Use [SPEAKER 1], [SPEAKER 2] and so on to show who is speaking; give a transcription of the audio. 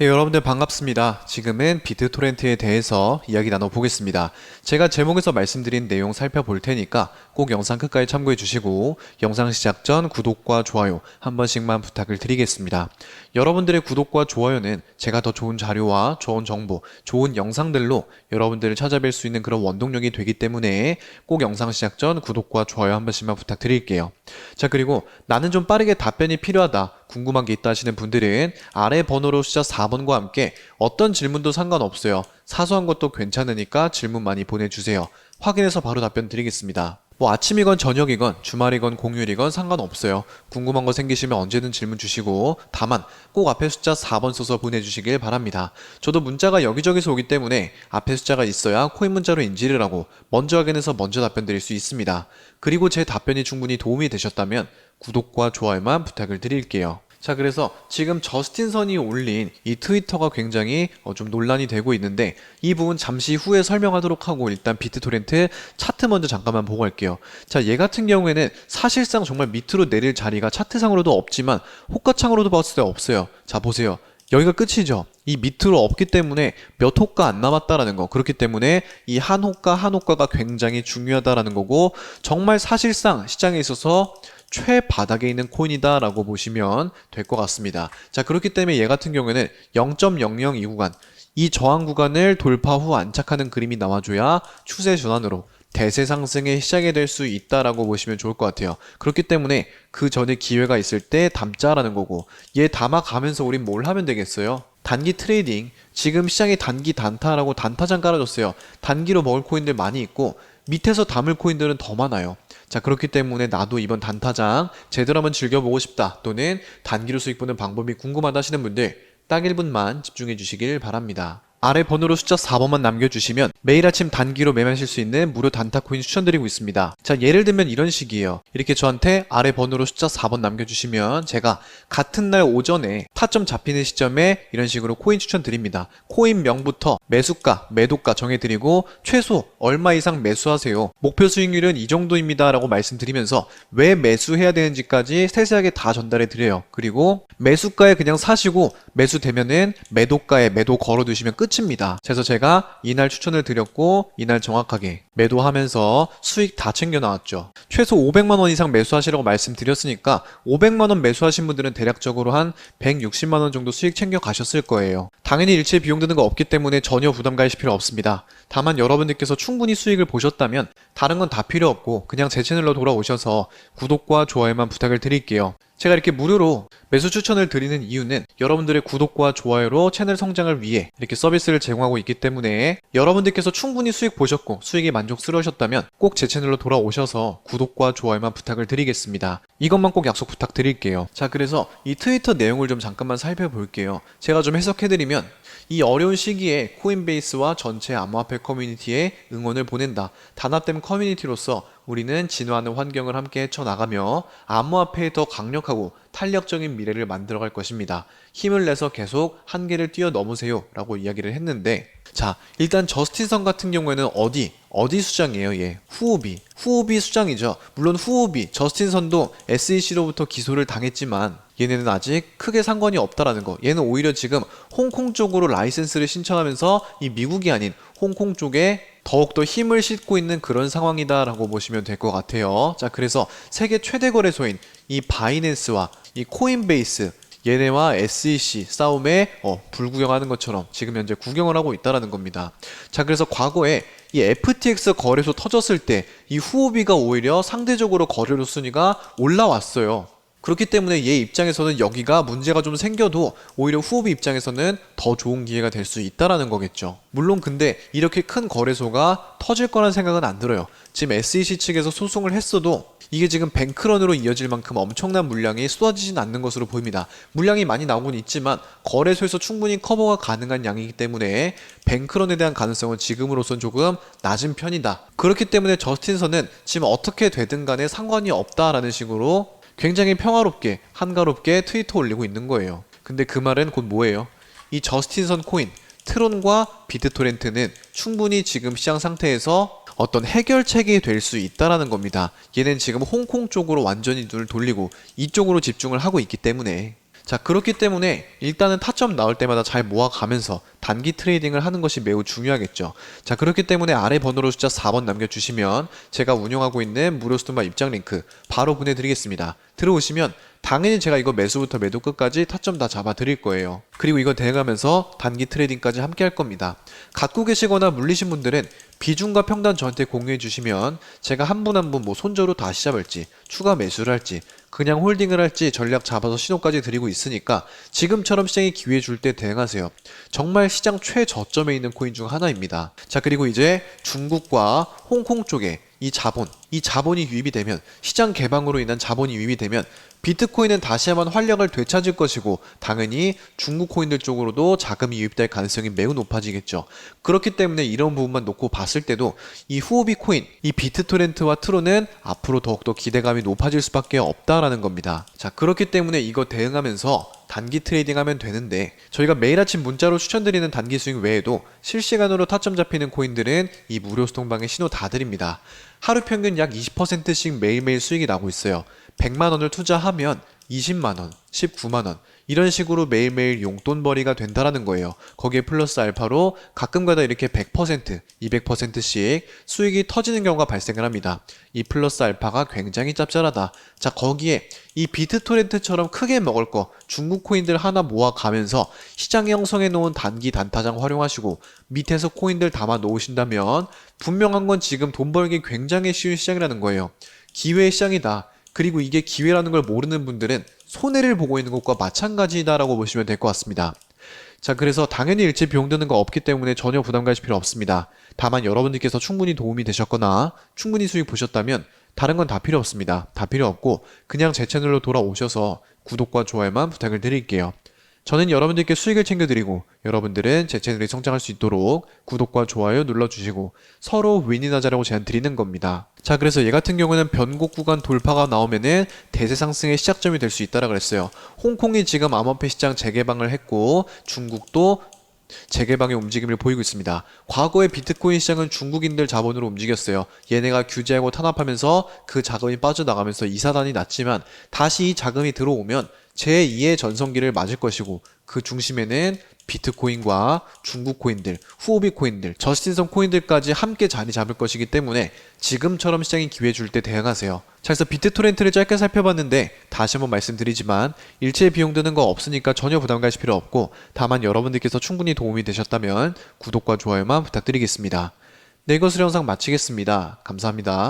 [SPEAKER 1] 네, 여러분들 반갑습니다. 지금은 비트토렌트에 대해서 이야기 나눠보겠습니다. 제가 제목에서 말씀드린 내용 살펴볼 테니까 꼭 영상 끝까지 참고해 주시고 영상 시작 전 구독과 좋아요 한 번씩만 부탁을 드리겠습니다. 여러분들의 구독과 좋아요는 제가 더 좋은 자료와 좋은 정보, 좋은 영상들로 여러분들을 찾아뵐 수 있는 그런 원동력이 되기 때문에 꼭 영상 시작 전 구독과 좋아요 한 번씩만 부탁드릴게요. 자, 그리고 나는 좀 빠르게 답변이 필요하다. 궁금한 게 있다 하시는 분들은 아래 번호로 숫자 4번과 함께 어떤 질문도 상관없어요. 사소한 것도 괜찮으니까 질문 많이 보내주세요. 확인해서 바로 답변 드리겠습니다. 뭐 아침이건 저녁이건 주말이건 공휴일이건 상관없어요. 궁금한 거 생기시면 언제든 질문 주시고 다만 꼭 앞에 숫자 4번 써서 보내주시길 바랍니다. 저도 문자가 여기저기서 오기 때문에 앞에 숫자가 있어야 코인 문자로 인지를 하고 먼저 확인해서 먼저 답변 드릴 수 있습니다. 그리고 제 답변이 충분히 도움이 되셨다면 구독과 좋아요만 부탁을 드릴게요. 자, 그래서 지금 저스틴 선이 올린 이 트위터가 굉장히 어, 좀 논란이 되고 있는데 이 부분 잠시 후에 설명하도록 하고 일단 비트토렌트 차트 먼저 잠깐만 보고 갈게요. 자, 얘 같은 경우에는 사실상 정말 밑으로 내릴 자리가 차트상으로도 없지만 호가창으로도 봤을 때 없어요. 자, 보세요. 여기가 끝이죠. 이 밑으로 없기 때문에 몇 호가 안 남았다라는 거. 그렇기 때문에 이 한 호가 한 호가가 굉장히 중요하다라는 거고 정말 사실상 시장에 있어서 최바닥에 있는 코인이다라고 보시면 될 것 같습니다. 자, 그렇기 때문에 얘 같은 경우에는 0.002 구간, 이 저항 구간을 돌파 후 안착하는 그림이 나와줘야 추세 전환으로 대세 상승의 시작이 될 수 있다라고 보시면 좋을 것 같아요. 그렇기 때문에 그 전에 기회가 있을 때 담자라는 거고 얘 담아가면서 우린 뭘 하면 되겠어요? 단기 트레이딩 지금 시장에 단기 단타라고 단타장 깔아줬어요. 단기로 먹을 코인들 많이 있고 밑에서 담을 코인들은 더 많아요. 자 그렇기 때문에 나도 이번 단타장 제대로 한번 즐겨보고 싶다 또는 단기로 수익 보는 방법이 궁금하다 하시는 분들 딱 1분만 집중해 주시길 바랍니다. 아래 번호로 숫자 4번만 남겨주시면 매일 아침 단기로 매매하실 수 있는 무료 단타 코인 추천드리고 있습니다. 자, 예를 들면 이런 식이에요. 이렇게 저한테 아래 번호로 숫자 4번 남겨주시면 제가 같은 날 오전에 타점 잡히는 시점에 이런 식으로 코인 추천드립니다. 코인 명부터 매수가, 매도가 정해드리고 최소 얼마 이상 매수하세요. 목표 수익률은 이 정도입니다. 라고 말씀드리면서 왜 매수해야 되는지까지 세세하게 다 전달해 드려요. 그리고 매수가에 그냥 사시고 매수되면은 매도가에 매도 걸어두시면 끝입니다. 그래서 제가 이날 추천을 드렸고 이날 정확하게 매도하면서 수익 다 챙겨 나왔죠. 최소 500만 원 이상 매수하시라고 말씀드렸으니까 500만 원 매수하신 분들은 대략적으로 한 160만 원 정도 수익 챙겨 가셨을 거예요. 당연히 일체 비용 드는 거 없기 때문에 전혀 부담 가실 필요 없습니다. 다만 여러분들께서 충분히 수익을 보셨다면 다른 건 다 필요 없고 그냥 제 채널로 돌아오셔서 구독과 좋아요만 부탁을 드릴게요. 제가 이렇게 무료로 매수 추천을 드리는 이유는 여러분들의 구독과 좋아요로 채널 성장을 위해 이렇게 서비스를 제공하고 있기 때문에 여러분들께서 충분히 수익 보셨고 수익이 만족스러우셨다면 꼭 제 채널로 돌아오셔서 구독과 좋아요만 부탁을 드리겠습니다. 이것만 꼭 약속 부탁드릴게요. 자, 그래서 이 트위터 내용을 좀 잠깐만 살펴볼게요. 제가 좀 해석해드리면 이 어려운 시기에 코인베이스와 전체 암호화폐 커뮤니티에 응원을 보낸다. 단합된 커뮤니티로서 우리는 진화하는 환경을 함께 헤쳐나가며 암호화폐에 더 강력하고 탄력적인 미래를 만들어갈 것입니다. 힘을 내서 계속 한계를 뛰어넘으세요. 라고 이야기를 했는데, 자, 일단 저스틴선 같은 경우에는 어디, 어디 수장이에요, 얘? 후오비. 후오비 수장이죠. 물론 후오비, 저스틴선도 SEC로부터 기소를 당했지만, 얘네는 아직 크게 상관이 없다라는 거. 얘는 오히려 지금 홍콩 쪽으로 라이센스를 신청하면서 이 미국이 아닌 홍콩 쪽에 더욱더 힘을 싣고 있는 그런 상황이다라고 보시면 될 것 같아요. 자, 그래서 세계 최대 거래소인 이 바이낸스와 이 코인베이스 얘네와 SEC 싸움에 어, 불구경하는 것처럼 지금 현재 구경을 하고 있다라는 겁니다. 자, 그래서 과거에 이 FTX 거래소 터졌을 때 이 후오비가 오히려 상대적으로 거래소 순위가 올라왔어요. 그렇기 때문에 얘 입장에서는 여기가 문제가 좀 생겨도 오히려 후오비 입장에서는 더 좋은 기회가 될 수 있다라는 거겠죠. 물론 근데 이렇게 큰 거래소가 터질 거란 생각은 안 들어요. 지금 SEC 측에서 소송을 했어도 이게 지금 뱅크런으로 이어질 만큼 엄청난 물량이 쏟아지진 않는 것으로 보입니다. 물량이 많이 나오곤 있지만 거래소에서 충분히 커버가 가능한 양이기 때문에 뱅크런에 대한 가능성은 지금으로선 조금 낮은 편이다. 그렇기 때문에 저스틴선은 지금 어떻게 되든 간에 상관이 없다라는 식으로 굉장히 평화롭게 한가롭게 트위터 올리고 있는 거예요. 근데 그 말은 곧 뭐예요? 이 저스틴선 코인 트론과 비트토렌트는 충분히 지금 시장 상태에서 어떤 해결책이 될 수 있다라는 겁니다. 얘는 지금 홍콩 쪽으로 완전히 눈을 돌리고 이쪽으로 집중을 하고 있기 때문에 자, 그렇기 때문에 일단은 타점 나올 때마다 잘 모아가면서 단기 트레이딩을 하는 것이 매우 중요하겠죠. 자, 그렇기 때문에 아래 번호로 숫자 4번 남겨주시면 제가 운영하고 있는 무료 스토마 입장 링크 바로 보내드리겠습니다. 들어오시면 당연히 제가 이거 매수부터 매도 끝까지 타점 다 잡아 드릴 거예요. 그리고 이거 대응하면서 단기 트레이딩까지 함께 할 겁니다. 갖고 계시거나 물리신 분들은 비중과 평단 저한테 공유해 주시면 제가 한 분 한 분 뭐 손절로 다시 잡을지 추가 매수를 할지 그냥 홀딩을 할지 전략 잡아서 신호까지 드리고 있으니까 지금처럼 시장이 기회 줄 때 대응하세요. 정말 시장 최저점에 있는 코인 중 하나입니다. 자, 그리고 이제 중국과 홍콩 쪽에 이 자본, 이 자본이 유입이 되면 시장 개방으로 인한 자본이 유입이 되면 비트코인은 다시 한번 활력을 되찾을 것이고 당연히 중국 코인들 쪽으로도 자금이 유입될 가능성이 매우 높아지겠죠. 그렇기 때문에 이런 부분만 놓고 봤을 때도 이 후오비 코인, 이 비트토렌트와 트로는 앞으로 더욱더 기대감이 높아질 수밖에 없다라는 겁니다. 자, 그렇기 때문에 이거 대응하면서 단기 트레이딩 하면 되는데 저희가 매일 아침 문자로 추천드리는 단기 수익 외에도 실시간으로 타점 잡히는 코인들은 이 무료 소통방에 신호 다 드립니다. 하루 평균 약 20%씩 매일매일 수익이 나고 있어요. 100만 원을 투자하면 20만 원, 19만 원 이런 식으로 매일매일 용돈벌이가 된다라는 거예요. 거기에 플러스 알파로 가끔가다 이렇게 100%, 200%씩 수익이 터지는 경우가 발생을 합니다. 이 플러스 알파가 굉장히 짭짤하다. 자, 거기에 이 비트토렌트처럼 크게 먹을 거 중국 코인들 하나 모아가면서 시장에 형성해 놓은 단기 단타장 활용하시고 밑에서 코인들 담아 놓으신다면 분명한 건 지금 돈 벌기 굉장히 쉬운 시장이라는 거예요. 기회의 시장이다. 그리고 이게 기회라는 걸 모르는 분들은 손해를 보고 있는 것과 마찬가지다라고 보시면 될 것 같습니다. 자, 그래서 당연히 일체 비용 드는 거 없기 때문에 전혀 부담 가실 필요 없습니다. 다만 여러분들께서 충분히 도움이 되셨거나 충분히 수익 보셨다면 다른 건 다 필요 없습니다. 다 필요 없고 그냥 제 채널로 돌아오셔서 구독과 좋아요만 부탁을 드릴게요. 저는 여러분들께 수익을 챙겨드리고 여러분들은 제 채널이 성장할 수 있도록 구독과 좋아요 눌러주시고 서로 윈윈하자라고 제안 드리는 겁니다. 자 그래서 얘 같은 경우는 변곡 구간 돌파가 나오면은 대세 상승의 시작점이 될 수 있다라 그랬어요. 홍콩이 지금 암호화폐 시장 재개방을 했고 중국도 재개방의 움직임을 보이고 있습니다. 과거의 비트코인 시장은 중국인들 자본으로 움직였어요. 얘네가 규제하고 탄압하면서 그 자금이 빠져나가면서 이사단이 났지만 다시 이 자금이 들어오면 제2의 전성기를 맞을 것이고 그 중심에는 비트코인과 중국 코인들, 후오비 코인들, 저스틴성 코인들까지 함께 자리 잡을 것이기 때문에 지금처럼 시장이 기회 줄 때 대응하세요. 자, 그래서 비트토렌트를 짧게 살펴봤는데 다시 한번 말씀드리지만 일체 비용 드는 거 없으니까 전혀 부담 가실 필요 없고 다만 여러분들께서 충분히 도움이 되셨다면 구독과 좋아요만 부탁드리겠습니다. 네, 이것으로 영상 마치겠습니다. 감사합니다.